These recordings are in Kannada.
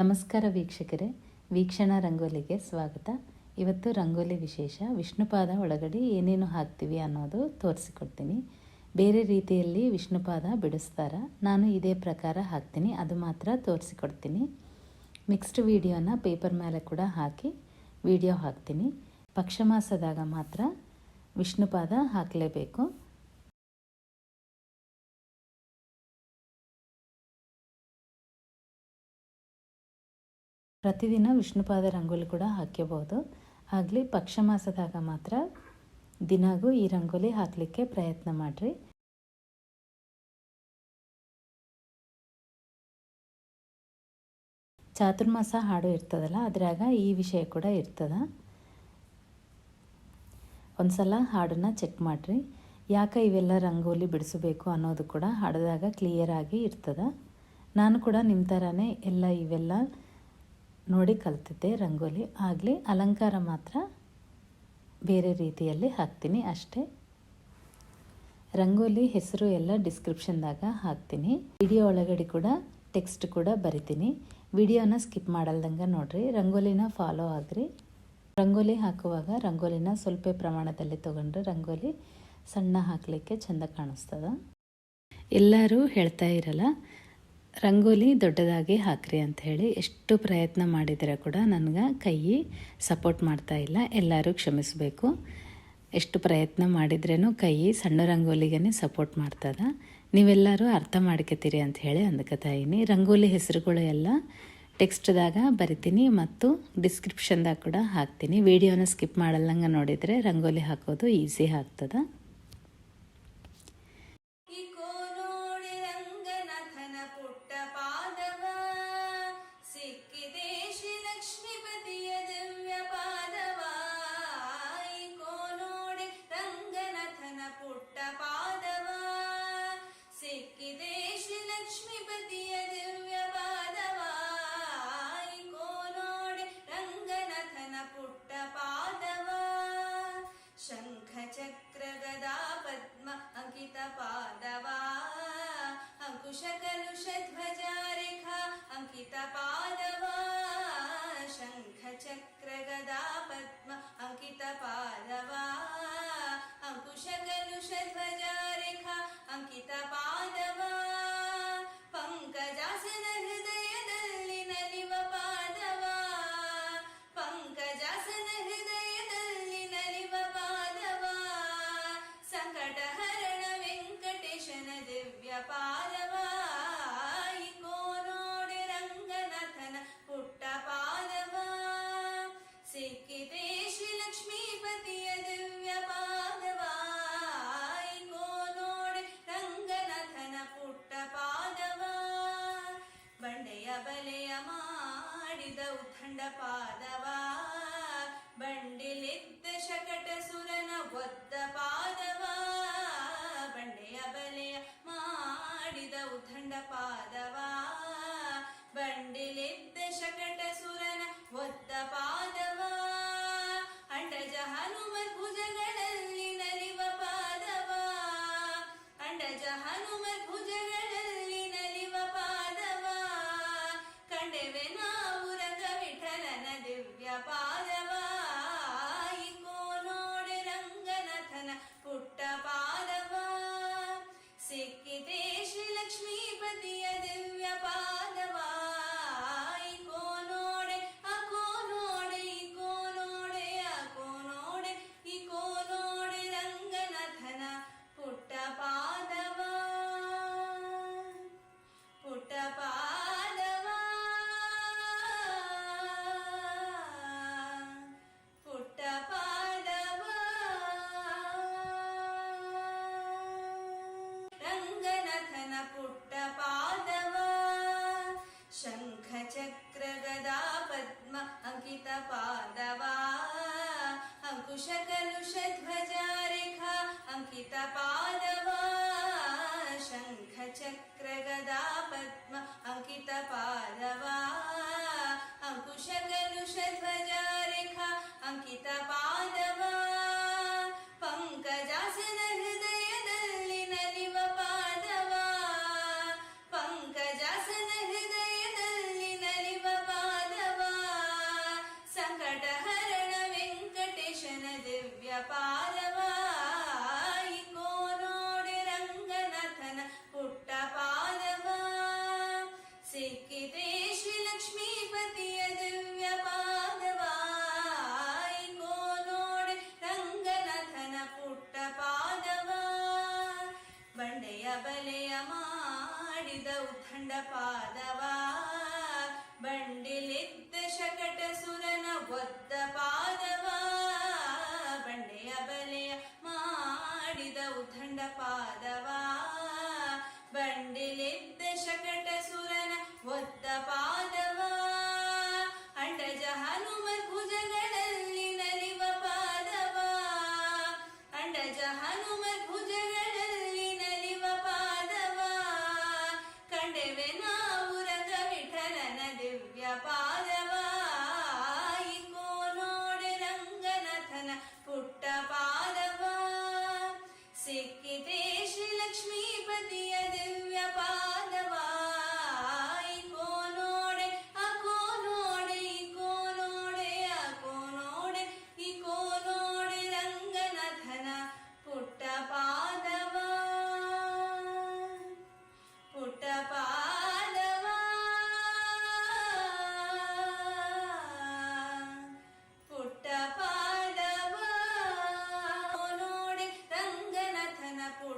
ನಮಸ್ಕಾರ ವೀಕ್ಷಕರೇ, ವೀಕ್ಷಣಾ ರಂಗೋಲಿಗೆ ಸ್ವಾಗತ. ಇವತ್ತು ರಂಗೋಲಿ ವಿಶೇಷ, ವಿಷ್ಣುಪಾದ ಒಳಗಡೆ ಏನೇನು ಹಾಕ್ತೀವಿ ಅನ್ನೋದು ತೋರಿಸಿಕೊಡ್ತೀನಿ. ಬೇರೆ ರೀತಿಯಲ್ಲಿ ವಿಷ್ಣುಪಾದ ಬಿಡಿಸ್ತಾರ, ನಾನು ಇದೇ ಪ್ರಕಾರ ಹಾಕ್ತೀನಿ, ಅದು ಮಾತ್ರ ತೋರಿಸಿಕೊಡ್ತೀನಿ. ಮಿಕ್ಸ್ಡ್ ವೀಡಿಯೋನ ಪೇಪರ್ ಮೇಲೆ ಕೂಡ ಹಾಕಿ ವಿಡಿಯೋ ಹಾಕ್ತೀನಿ. ಪಕ್ಷಮಾಸದಾಗ ಮಾತ್ರ ವಿಷ್ಣುಪಾದ ಹಾಕಲೇಬೇಕು. ಪ್ರತಿದಿನ ವಿಷ್ಣುಪಾದ ರಂಗೋಲಿ ಕೂಡ ಹಾಕ್ಯಬಹುದು ಆಗಲಿ ಪಕ್ಷ ಮಾಸದಾಗ ಮಾತ್ರ ದಿನಾಗೂ ಈ ರಂಗೋಲಿ ಹಾಕಲಿಕ್ಕೆ ಪ್ರಯತ್ನ ಮಾಡಿರಿ. ಚಾತುರ್ಮಾಸ ಹಾಡು ಇರ್ತದಲ್ಲ, ಅದರಾಗ ಈ ವಿಷಯ ಕೂಡ ಇರ್ತದ. ಒಂದ್ಸಲ ಹಾಡನ್ನು ಚೆಕ್ ಮಾಡಿರಿ. ಯಾಕೆ ಇವೆಲ್ಲ ರಂಗೋಲಿ ಬಿಡಿಸಬೇಕು ಅನ್ನೋದು ಕೂಡ ಹಾಡಿದಾಗ ಕ್ಲಿಯರಾಗಿ ಇರ್ತದ. ನಾನು ಕೂಡ ನಿಮ್ಮ ಥರನೇ ಎಲ್ಲ ಇವೆಲ್ಲ ನೋಡಿ ಕಲ್ತಿದ್ದೆ ರಂಗೋಲಿ. ಆಗಲಿ ಅಲಂಕಾರ ಮಾತ್ರ ಬೇರೆ ರೀತಿಯಲ್ಲಿ ಹಾಕ್ತೀನಿ ಅಷ್ಟೇ. ರಂಗೋಲಿ ಹೆಸರು ಎಲ್ಲ ಡಿಸ್ಕ್ರಿಪ್ಷನ್ದಾಗ ಹಾಕ್ತೀನಿ. ವಿಡಿಯೋ ಒಳಗಡೆ ಕೂಡ ಟೆಕ್ಸ್ಟ್ ಕೂಡ ಬರಿತೀನಿ. ವಿಡಿಯೋನ ಸ್ಕಿಪ್ ಮಾಡಲ್ದಂಗೆ ನೋಡಿರಿ. ರಂಗೋಲಿನ ಫಾಲೋ ಆಗ್ರಿ. ರಂಗೋಲಿ ಹಾಕುವಾಗ ರಂಗೋಲಿನ ಸ್ವಲ್ಪ ಪ್ರಮಾಣದಲ್ಲಿ ತೊಗೊಂಡ್ರೆ ರಂಗೋಲಿ ಸಣ್ಣ ಹಾಕಲಿಕ್ಕೆ ಚೆಂದ ಕಾಣಿಸ್ತದ. ಎಲ್ಲರೂ ಹೇಳ್ತಾ ಇರಲ್ಲ ರಂಗೋಲಿ ದೊಡ್ಡದಾಗಿ ಹಾಕ್ರಿ ಅಂತ ಹೇಳಿ ಎಷ್ಟು ಪ್ರಯತ್ನ ಮಾಡಿದರೆ ಕೂಡ ನನಗೆ ಕೈ ಸಪೋರ್ಟ್ ಮಾಡ್ತಾ ಇಲ್ಲ, ಎಲ್ಲರೂ ಕ್ಷಮಿಸಬೇಕು. ಎಷ್ಟು ಪ್ರಯತ್ನ ಮಾಡಿದ್ರೂ ಕೈ ಸಣ್ಣ ರಂಗೋಲಿಗೇ ಸಪೋರ್ಟ್ ಮಾಡ್ತದ. ನೀವೆಲ್ಲರೂ ಅರ್ಥ ಮಾಡ್ಕೋತೀರಿ ಅಂತ ಹೇಳಿ ಅಂದ್ಕೋತಾಯಿನಿ ರಂಗೋಲಿ ಹೆಸರುಗಳು ಎಲ್ಲ ಟೆಕ್ಸ್ಟ್ದಾಗ ಬರಿತೀನಿ ಮತ್ತು ಡಿಸ್ಕ್ರಿಪ್ಷನ್ದಾಗ ಕೂಡ ಹಾಕ್ತೀನಿ. ವಿಡಿಯೋನ ಸ್ಕಿಪ್ ಮಾಡಲ್ಲಂಗೆ ನೋಡಿದರೆ ರಂಗೋಲಿ ಹಾಕೋದು ಈಸಿ ಆಗ್ತದೆ. பாத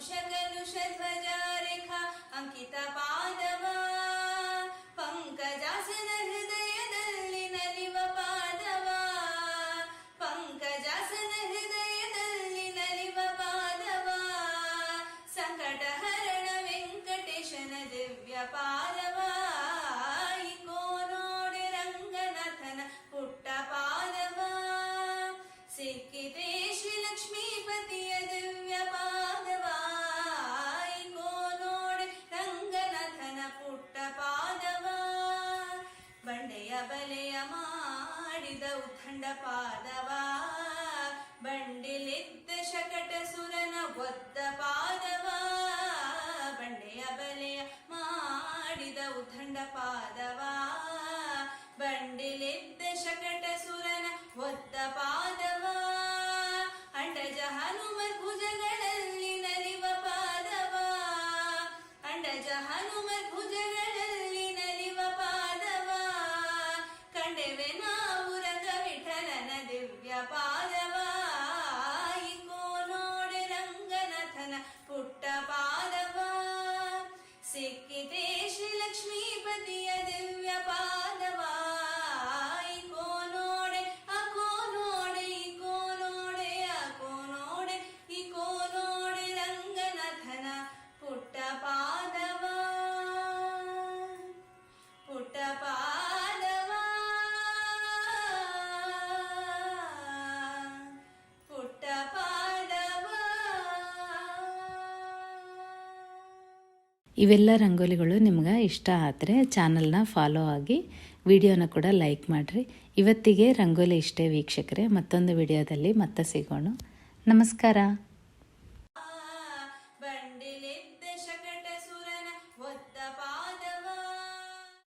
ಋಷಗಲು ಷಡ್ವಜ ಕಂಡ ಪಾದವ ಬಂಡಿಲಿದ್ದ ಶಕಟ ಸುರನ ಒತ್ತ ಪಾದವ ಇವೆಲ್ಲ ರಂಗೋಲಿಗಳು ನಿಮ್ಗೆ ಇಷ್ಟ ಆದರೆ ಚಾನಲ್ನ ಫಾಲೋ ಆಗಿ ವಿಡಿಯೋನ ಕೂಡ ಲೈಕ್ ಮಾಡಿರಿ. ಇವತ್ತಿಗೆ ರಂಗೋಲಿ ಇಷ್ಟೇ ವೀಕ್ಷಕರೇ, ಮತ್ತೊಂದು ವಿಡಿಯೋದಲ್ಲಿ ಮತ್ತೆ ಸಿಗೋಣ. ನಮಸ್ಕಾರ.